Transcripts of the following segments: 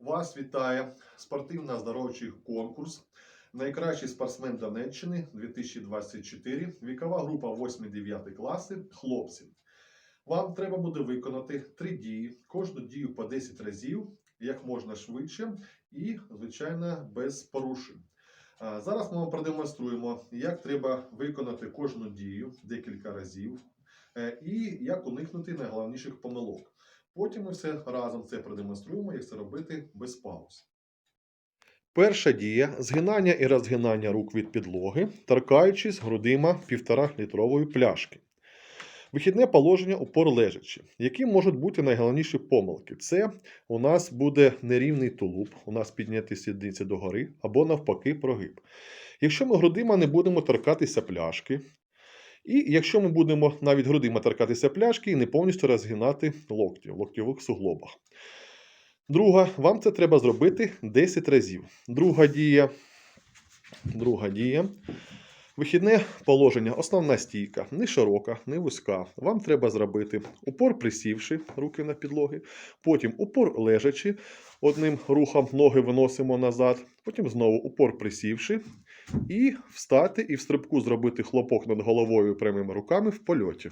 Вас вітає спортивно-здоровчий конкурс. Найкращий спортсмен Донеччини 2024, вікова група 8-9 класи, хлопці. Вам треба буде виконати три дії, кожну дію по 10 разів, як можна швидше і, звичайно, без порушень. Зараз ми вам продемонструємо, як треба виконати кожну дію декілька разів е, і як уникнути найголовніших помилок. Потім ми все разом це продемонструємо, як це робити без пауз. Перша дія згинання і розгинання рук від підлоги, торкаючись грудима 1,5 літрової пляшки. Вихідне положення упор лежачи. Які можуть бути найголовніші помилки? Це у нас буде нерівний тулуб, у нас підняті сідниці догори або навпаки прогиб. Якщо ми грудима не будемо торкатися пляшки, і якщо ми будемо навіть грудима торкатися пляшки і не повністю розгинати локті в локтєвих суглобах. Друга, вам це треба зробити 10 разів. Друга дія. Друга дія. Вихідне положення, основна стійка, не широка, не вузька. Вам треба зробити упор присівши, руки на підлоги, потім упор лежачи, одним рухом ноги виносимо назад, потім знову упор присівши, і встати і в стрибку зробити хлопок над головою прямими руками в польоті.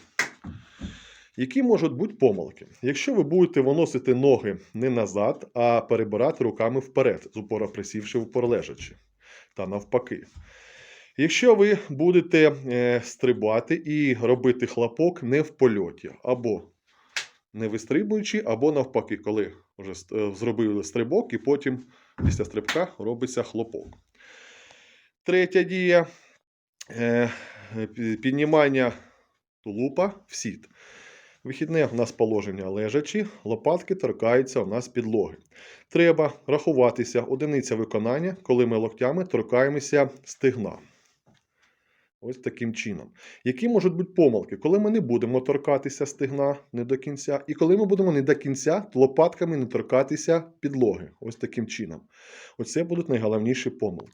Які можуть бути помилки? Якщо ви будете виносити ноги не назад, а перебирати руками вперед, з упора присівши, упор лежачи, та навпаки. Якщо ви будете е, стрибати і робити хлопок не в польоті, або не вистрибуючи, або навпаки, коли вже е, зробили стрибок, і потім після стрибка робиться хлопок. Третя дія е, піднімання тулупа в сіт. Вихідне у нас положення лежачі, лопатки торкаються у нас підлоги. Треба рахуватися одиниця виконання, коли ми локтями торкаємося стегна. Ось таким чином. Які можуть бути помилки, коли ми не будемо торкатися стегна не до кінця, і коли ми будемо не до кінця лопатками не торкатися підлоги. Ось таким чином. Оце будуть найголовніші помилки.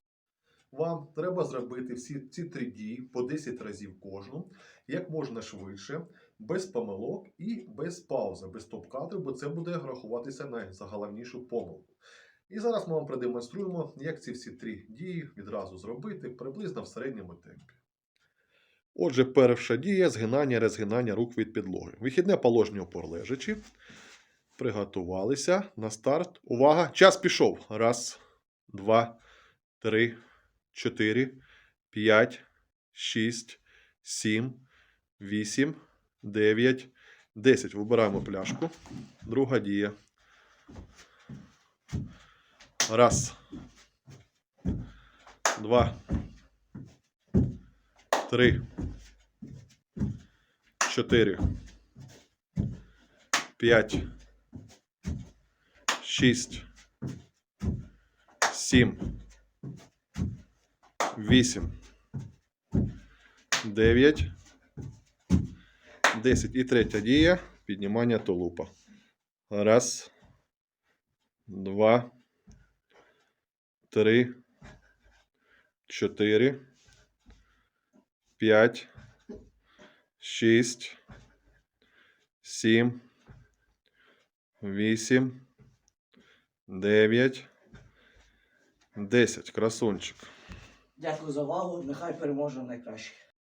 Вам треба зробити всі ці три дії по 10 разів кожну, як можна швидше, без помилок і без паузи, без топ-кадру, бо це буде рахуватися на заголовнішу помилку. І зараз ми вам продемонструємо, як ці всі три дії відразу зробити приблизно в середньому темпі. Отже, перша дія згинання, розгинання рук від підлоги. Вихідне положення опор лежачи. Приготувалися на старт. Увага! Час пішов. Раз, два, три, чотири, п'ять, шість, сім, вісім, дев'ять, десять. Вибираємо пляшку. Друга дія. Раз. Два. Три. Чотири. П'ять. Шість. Сім. Вісім. Дев'ять. Десять. І третя дія. Піднімання тулупа. Раз. Два. Три. Чотири. П'ять. Шість. Сім. Вісім. Дев'ять. Десять. Красунчик. Дякую за увагу. Нехай переможе найкраще.